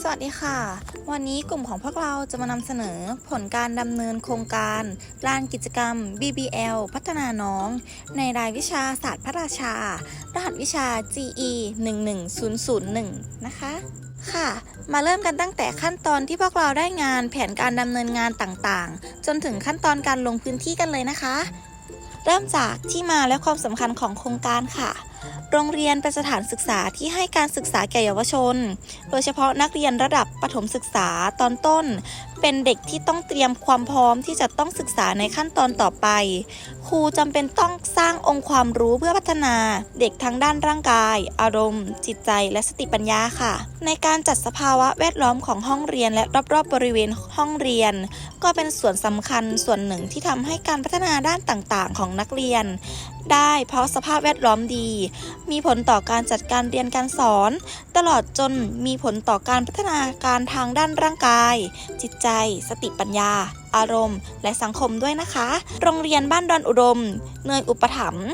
สวัสดีค่ะ วันนี้กลุ่มของพวกเราจะมานำเสนอผลการดำเนินโครงการลานกิจกรรม BBL พัฒนาน้อง ในรายวิชาศาสตร์พระราชา รหัสวิชา GE 11001 นะคะ ค่ะ มาเริ่มกันตั้งแต่ขั้นตอนที่พวกเราได้งานแผนการดำเนินงานต่างๆ จนถึงขั้นตอนการลงพื้นที่กันเลยนะคะ เริ่มจากที่มาและความสำคัญของโครงการค่ะ โรงเรียนเป็นสถานศึกษาที่ให้การศึกษาแก่เยาวชน โดยเฉพาะนักเรียนระดับประถมศึกษาตอนต้น เป็นเด็กที่ต้องเตรียมความพร้อมที่จะต้องศึกษาในขั้นตอนต่อไป ครูจำเป็นต้องสร้างองค์ความรู้เพื่อพัฒนาเด็กทั้งด้านร่างกาย อารมณ์ จิตใจ และสติปัญญาค่ะ ในการจัดสภาวะแวดล้อมของห้องเรียนและรอบๆบริเวณห้องเรียน ก็เป็นส่วนสำคัญส่วนหนึ่งที่ทำให้การพัฒนาด้านต่างๆ ของนักเรียน ได้เพราะสภาพแวดล้อมดี มีผลต่อการจัดการเรียนการสอน ตลอดจนมีผลต่อการพัฒนาการทางด้านร่างกาย จิตใจ สติปัญญา อารมณ์ และสังคมด้วยนะคะ โรงเรียนบ้านดอนอุดม เนยอุปถัมภ์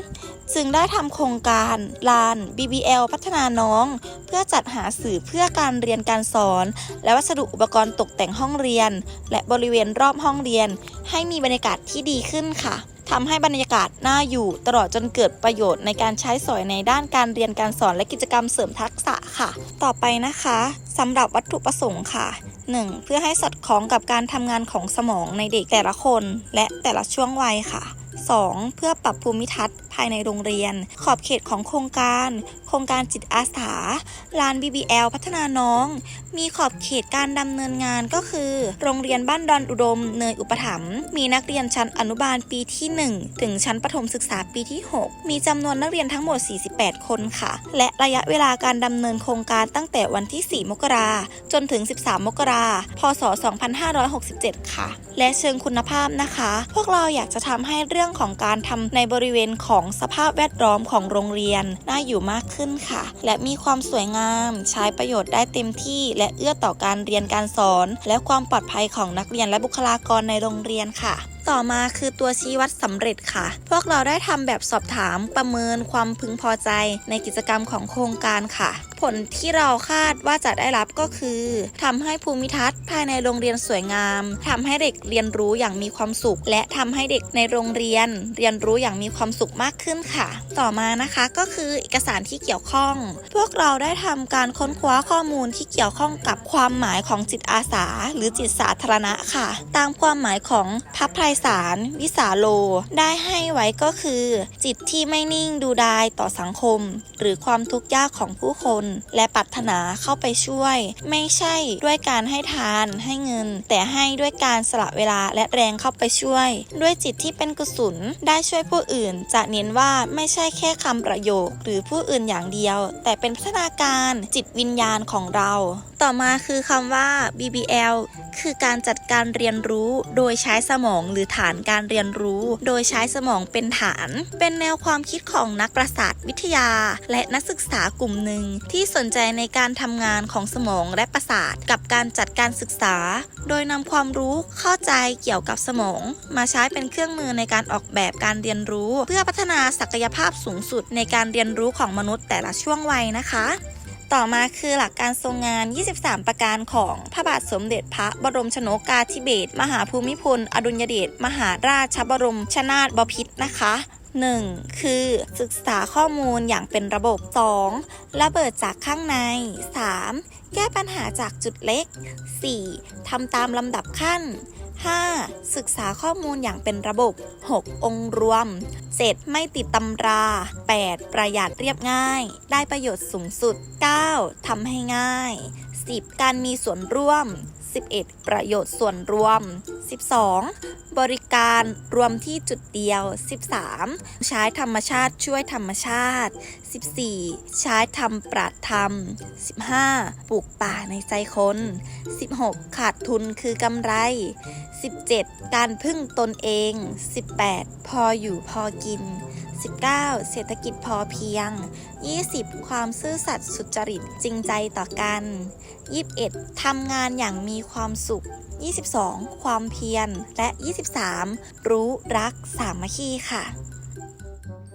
จึงได้ทำโครงการลาน BBL พัฒนาน้อง เพื่อจัดหาสื่อเพื่อการเรียนการสอน และวัสดุอุปกรณ์ตกแต่งห้องเรียน และบริเวณรอบห้องเรียน ให้มีบรรยากาศที่ดีขึ้นค่ะ ทำให้บรรยากาศน่าอยู่ตลอดจนเกิดประโยชน์ในการใช้สอยในด้านการเรียนการสอนและกิจกรรมเสริมทักษะค่ะ ต่อไปนะคะสำหรับวัตถุประสงค์ค่ะ 1. เพื่อให้สอดคล้องกับการทำงานของสมองในเด็กแต่ละคน และแต่ละช่วงวัยค่ะ 2. เพื่อปรับภูมิทัศน์ภายในโรงเรียน ขอบเขตของโครงการ โครงการจิตอาสาลาน BBL พัฒนาน้อง มีขอบเขตการดำเนินงานก็คือ โรงเรียนบ้านดอนอุดม เนยอุปถัมภ์มีนักเรียนชั้นอนุบาลปีที่ 1 ถึงชั้นประถมศึกษาปีที่ 6 มีจำนวนนักเรียนทั้งหมด 48 คนค่ะ และระยะเวลาการดำเนินโครงการตั้งแต่วันที่ 4 มกราจนถึง 13 มกราพศ 2567 ค่ะ และเชิงคุณภาพนะคะ พวกเราอยากจะทำให้เรื่องของการทำในบริเวณของสภาพแวดล้อมของโรงเรียนน่าอยู่มากขึ้นค่ะ และมีความสวยงาม ใช้ประโยชน์ได้เต็มที่และเอื้อต่อการเรียนการสอน และความปลอดภัยของนักเรียนและบุคลากรในโรงเรียนค่ะต่อมาคือตัวชี้วัดสำเร็จค่ะ พวกเราได้ทำแบบสอบถามประเมินความพึงพอใจในกิจกรรมของโครงการค่ะ ผลที่เราคาดว่าจะได้รับก็คือทำให้ภูมิทัศน์ภายในโรงเรียนสวยงามทำให้เด็กเรียนรู้อย่างมีความสุข และทำให้เด็กในโรงเรียน เรียนรู้อย่างมีความสุขมากขึ้นค่ะ ต่อมานะคะก็คือเอกสารที่เกี่ยวข้อง พวกเราได้ทำการค้นคว้าข้อมูลที่เกี่ยวข้องกับความหมายของจิตอาสา หรือจิตสาธารณะค่ะ ตามความหมายของพระไพรสารวิสาโล ได้ให้ไว้ก็คือ จิตที่ไม่นิ่งดูดายต่อสังคม หรือความทุกข์ยากของผู้คนและปรารถนาเข้าไปช่วย ไม่ใช่ด้วยการให้ทานให้เงิน แต่ให้ด้วยการสละเวลาและแรงเข้าไปช่วย ด้วยจิตที่เป็นกุศลได้ช่วยผู้อื่น จะเน้นว่าไม่ใช่แค่คำประโยค หรือผู้อื่นอย่างเดียว แต่เป็นพัฒนาการจิตวิญญาณของเรา ต่อมาคือคำว่า BBL คือการจัดการเรียนรู้โดยใช้สมองหรือฐานการเรียนรู้ โดยใช้สมองเป็นฐาน เป็นแนวความคิดของนักประสาทวิทยา และนักศึกษากลุ่มหนึ่ง ที่สนใจในการทำงานของสมองและประสาท กับการจัดการศึกษา โดยนำความรู้เข้าใจเกี่ยวกับสมอง มาใช้เป็นเครื่องมือในการออกแบบการเรียนรู้ เพื่อพัฒนาศักยภาพสูงสุดในการเรียนรู้ของมนุษย์แต่ละช่วงวัยนะคะ ต่อมาคือหลักการทรงงาน 23 ประการของพระบาทสมเด็จพระบรมชนกาธิเบศรมหาภูมิพล อดุลยเดชมหาราชบรมชนาถบพิตรนะคะ 1. คือศึกษาข้อมูลอย่างเป็นระบบ 2. ระเบิดจากข้างใน 3. แก้ปัญหาจากจุดเล็ก 4. ทำตามลำดับขั้น 5. ศึกษาข้อมูลอย่างเป็นระบบ 6. องค์รวม 7. ไม่ติดตำรา 8. ประหยัดเรียบง่าย ได้ประโยชน์สูงสุด 9. ทำให้ง่าย 10. การมีส่วนร่วม 11. ประโยชน์ส่วนรวม 12. บริการรวมที่จุดเดียว 13. ใช้ธรรมชาติช่วยธรรมชาติ 14. ใช้ทำปราดธรรม 15. ปลูกป่าในใจคน 16. ขาดทุนคือกำไร 17. การพึ่งตนเอง 18. พออยู่พอกิน 19. เศรษฐกิจพอเพียง 20. ความซื่อสัตย์สุจริตจริงใจต่อกัน 21. ทำงานอย่างมีความสุข 22. ความเพียร และ 23. รู้รักสามัคคีค่ะ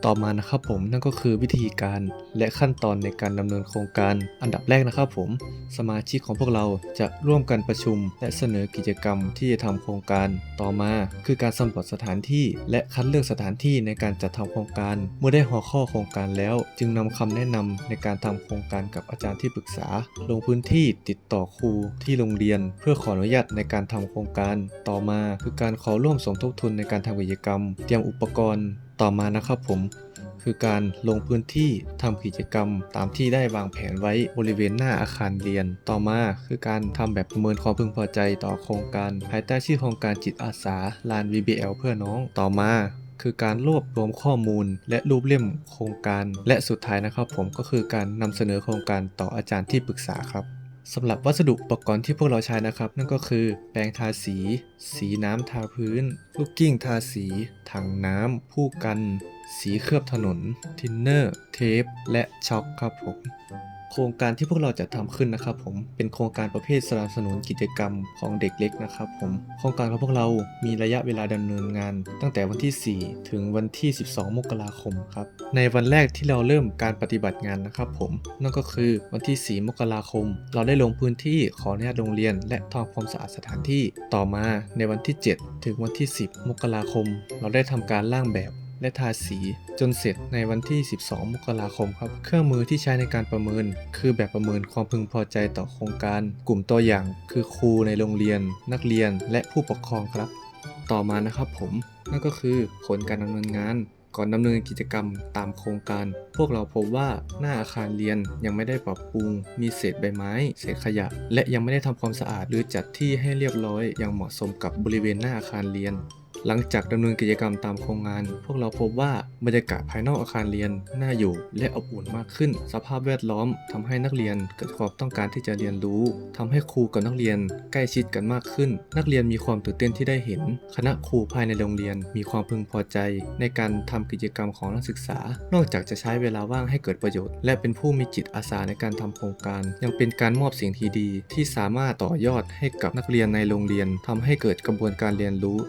ต่อมานะครับผมนั่นก็คือวิธีการและขั้นตอนในการดำเนินโครงการ อันดับแรกนะครับผม สมาชิกของพวกเราจะร่วมกันประชุม และเสนอกิจกรรมที่จะทำโครงการ ต่อมาคือการสำรวจสถานที่ และคัดเลือกสถานที่ในการจัดทำโครงการ เมื่อได้หัวข้อโครงการแล้ว จึงนำคำแนะนำในการทำโครงการกับอาจารย์ที่ปรึกษา ลงพื้นที่ติดต่อครูที่โรงเรียน เพื่อขออนุญาตในการทำโครงการ ต่อมาคือการขอร่วมสมทบทุนในการทำกิจกรรม เตรียมอุปกรณ์ ต่อมานะครับผมคือการลงพื้นที่ทำกิจกรรม ตามที่ได้วางแผนไว้บริเวณหน้าอาคารเรียน ต่อมาคือการทำแบบประเมินความพึงพอใจต่อโครงการ ภายใต้ชื่อโครงการจิตอาสาลาน VBL เพื่อน้องต่อมาคือการรวบรวมข้อมูลและรูปเล่มโครงการ และสุดท้ายนะครับผมก็คือการนำเสนอโครงการต่ออาจารย์ที่ปรึกษาครับ สำหรับวัสดุอุปกรณ์ที่พวกเราใช้นะครับ นั่นก็คือ แปรงทาสี สีน้ำทาพื้น ลูกกิ้งทาสี ถังน้ำผู้กัน สีเคลือบถนน ทินเนอร์ เทป และช็อคครับผม โครงการที่พวกเราจะทำขึ้นนะครับผมเป็นโครงการประเภทสนับสนุนกิจกรรมของเด็กเล็กนะครับผมโครงการของพวกเรามีระยะเวลาดำเนินงาน ตั้งแต่วันที่ 4 ถึงวันที่ 12 มกราคมครับในวันแรกที่เราเริ่มการปฏิบัติงานนะครับผมนั่นก็คือวันที่ 4 มกราคม เราได้ลงพื้นที่ขออนุญาตโรงเรียน และทำความสะอาดสถานที่ต่อมาในวันที่ 7 ถึงวันที่ 10 มกราคม เราได้ทำการร่างแบบ และทาสีจนเสร็จในวันที่ 12 มกราคมครับ เครื่องมือที่ใช้ในการประเมิน คือแบบประเมินความพึงพอใจต่อโครงการ กลุ่มตัวอย่าง คือครูในโรงเรียน นักเรียน และผู้ปกครองครับ ต่อมานะครับผม นั่นก็คือผลการดำเนินงานก่อนดำเนินกิจกรรมตามโครงการ พวกเราพบว่าหน้าอาคารเรียนยังไม่ได้ปรับปรุง มีเศษใบไม้ เศษขยะ และยังไม่ได้ทำความสะอาดหรือจัดที่ให้เรียบร้อยอย่างเหมาะสมกับบริเวณหน้าอาคารเรียน หลังจากดำเนินกิจกรรมตามโครงงาน พวกเราพบว่าบรรยากาศภายนอกอาคารเรียนน่าอยู่และอบอุ่นมากขึ้น สภาพแวดล้อมทำให้นักเรียนเกิดความต้องการที่จะเรียนรู้ทำให้ครูกับนักเรียนใกล้ชิดกันมากขึ้น นักเรียนมีความตื่นเต้นที่ได้เห็น คณะครูภายในโรงเรียนมีความพึงพอใจ ในการทำกิจกรรมของนักศึกษา นอกจากจะใช้เวลาว่างให้เกิดประโยชน์ และเป็นผู้มีจิตอาสาในการทำโครงการ ยังเป็นการมอบสิ่งที่ดี ที่สามารถต่อยอดให้กับนักเรียนในโรงเรียนทำให้เกิดกระบวนการเรียนรู้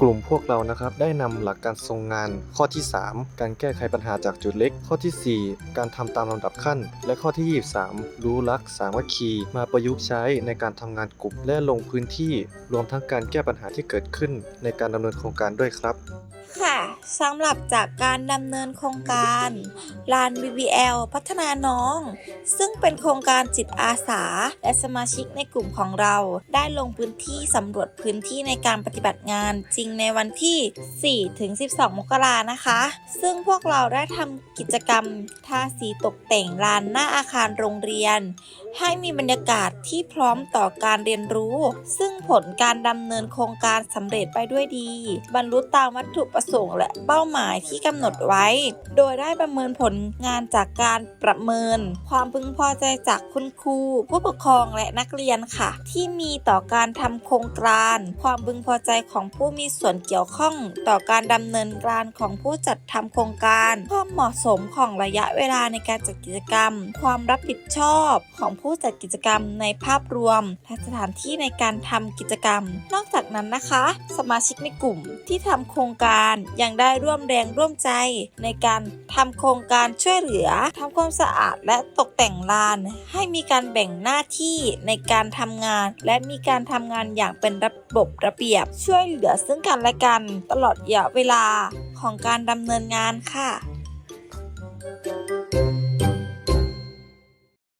กลุ่มพวกเรานะครับได้นำหลักการทรงงาน ข้อที่ 3 การแก้ไขปัญหาจากจุดเล็ก ข้อทีสี่4 การทำตามลำดับขั้น และข้อที่ 23 รู้รักสามัคคี มาประยุกต์ใช้ในการทำงานกลุ่มและลงพื้นที่ รวมทั้งการแก้ปัญหาที่เกิดขึ้นในการดำเนินโครงการด้วยครับ ค่ะสำหรับจากการดำเนินโครงการลาน BBL พัฒนาน้อง ซึ่งเป็นโครงการจิตอาสา และสมาชิกในกลุ่มของเรา ได้ลงพื้นที่สำรวจพื้นที่ในการปฏิบัติงานจริงในวันที่4ถึง12 มกรานะคะ ซึ่งพวกเราได้ทำกิจกรรมทาสีตกแต่งลานหน้าอาคารโรงเรียน ให้มีบรรยากาศที่พร้อมต่อการเรียนรู้ ซึ่งผลการดำเนินโครงการสำเร็จไปด้วยดี บรรลุตามวัตถุประสงค์และเป้าหมายที่กำหนดไว้ โดยได้ประเมินผลงานจากการประเมิน ความพึงพอใจจากคุณครู ผู้ปกครองและนักเรียนค่ะ ที่มีต่อการทำโครงการ ความพึงพอใจของผู้มีส่วนเกี่ยวข้อง ต่อการดำเนินการของผู้จัดทำโครงการ ความเหมาะสมของระยะเวลาในการจัดกิจกรรม ความรับผิดชอบของผู้จัดกิจกรรมในภาพรวมและสถานที่ในการทำกิจกรรม นอกจากนั้นนะคะ สมาชิกในกลุ่มที่ทำโครงการการยังได้ร่วมแรงร่วมใจ ในการทำโครงการช่วยเหลือทำความสะอาดและตกแต่งลาน ให้มีการแบ่งหน้าที่ในการทำงาน และมีการทำงานอย่างเป็นระบบระเบียบ ช่วยเหลือซึ่งกันและกันตลอดระยะเวลาของการดำเนินงานค่ะ